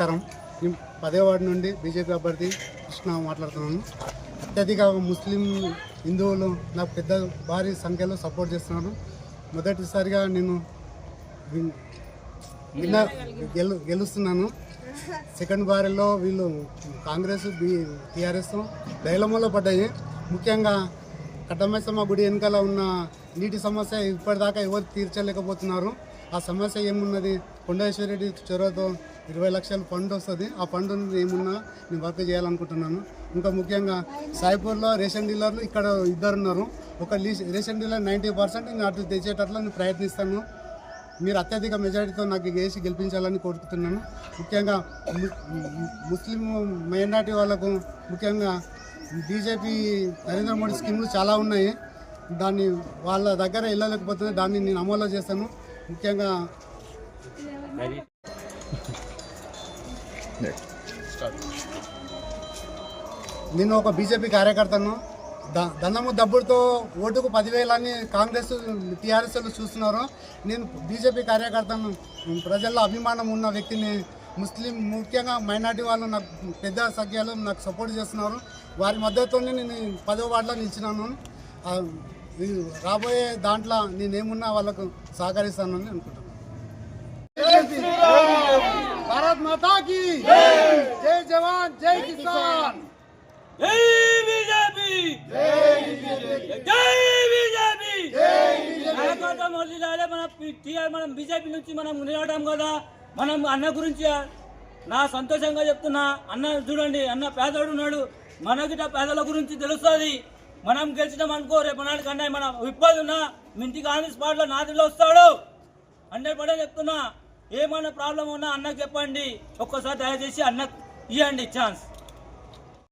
నమస్కారం. నేను పదే వార్డు నుండి బీజేపీ అభ్యర్థి కృష్ణ మాట్లాడుతున్నాను. అత్యధిక ముస్లిం హిందువులు నాకు పెద్ద భారీ సంఖ్యలో సపోర్ట్ చేస్తున్నారు. మొదటిసారిగా నేను విన్నర్ గెలు గెలుస్తున్నాను. సెకండ్ బారిలో వీళ్ళు కాంగ్రెస్ బి టీఆర్ఎస్ డైలమాలో పడ్డాయి. ముఖ్యంగా కట్టమైసమ్మ గుడి వెనకాల ఉన్న నీటి సమస్య ఇప్పటిదాకా ఎవరు తీర్చలేకపోతున్నారు. ఆ సమస్య ఏమున్నది? కొండేశ్వరరెడ్డి చొరవతో ఇరవై లక్షల ఫండ్ వస్తుంది. ఆ ఫండ్ ఏమున్నా నేను వర్క్ చేయాలనుకుంటున్నాను. ఇంకా ముఖ్యంగా సాయిపూర్లో రేషన్ డీలర్లు ఇక్కడ ఇద్దరు ఉన్నారు ఒక lease ration dealer ninety percent నేను అటు తెచ్చేటట్లు నేను ప్రయత్నిస్తాను. మీరు అత్యధిక మెజారిటీతో నాకు వేసి గెలిపించాలని కోరుకుంటున్నాను. ముఖ్యంగా ముస్లిం మైనార్టీ వాళ్ళకు ముఖ్యంగా బీజేపీ నరేంద్ర మోడీ స్కీములు చాలా ఉన్నాయి. దాన్ని వాళ్ళ దగ్గర వెళ్ళలేకపోతుంది దాన్ని నేను అమలు చేస్తాను. ముఖ్యంగా నేను ఒక బీజేపీ కార్యకర్తను ద దండము దబ్బుడితో ఓటుకు పదివేలని కాంగ్రెస్ టీఆర్ఎస్ చూస్తున్నారు. నేను బీజేపీ కార్యకర్తను ప్రజల్లో అభిమానం ఉన్న వ్యక్తిని ముస్లిం ముఖ్యంగా మైనార్టీ వాళ్ళు నాకు పెద్ద సంఖ్యలో నాకు సపోర్ట్ చేస్తున్నారు. వారి మద్దతుతోనే నేను ఈ పదో వార్డులో నిలిచినాను. రాబోయే దాంట్లో నేనేమున్నా వాళ్ళకు సహకరిస్తానని అనుకుంటున్నాను. భారత్ మాతాకి జై జవాన్ జై కిసాన్ జై బీజేపీ జై బీజేపీ నాయకత్వం వదిలాలే మన టీఆర్ మనం బీజేపీ నుంచి మనం నిలవడం కదా మనం అన్న గురించి నా సంతోషంగా చెప్తున్నా అన్న చూడండి అన్న పేదోడు ఉన్నాడు మనకిట పేదల గురించి తెలుస్తుంది మనం గెలిచినాం అనుకో రేపు నాడు కన్నా మన ఇబ్బంది ఉన్నా మీ ఇంటికి ఆన్ స్పాట్లో నాదిలో వస్తాడు హండ్రెడ్ పర్సెంట్ చెప్తున్నా ఏమైనా ప్రాబ్లం ఉన్నా అన్నకు చెప్పండి. ఒక్కసారి దయచేసి అన్న ఇవ్వండి ఛాన్స్.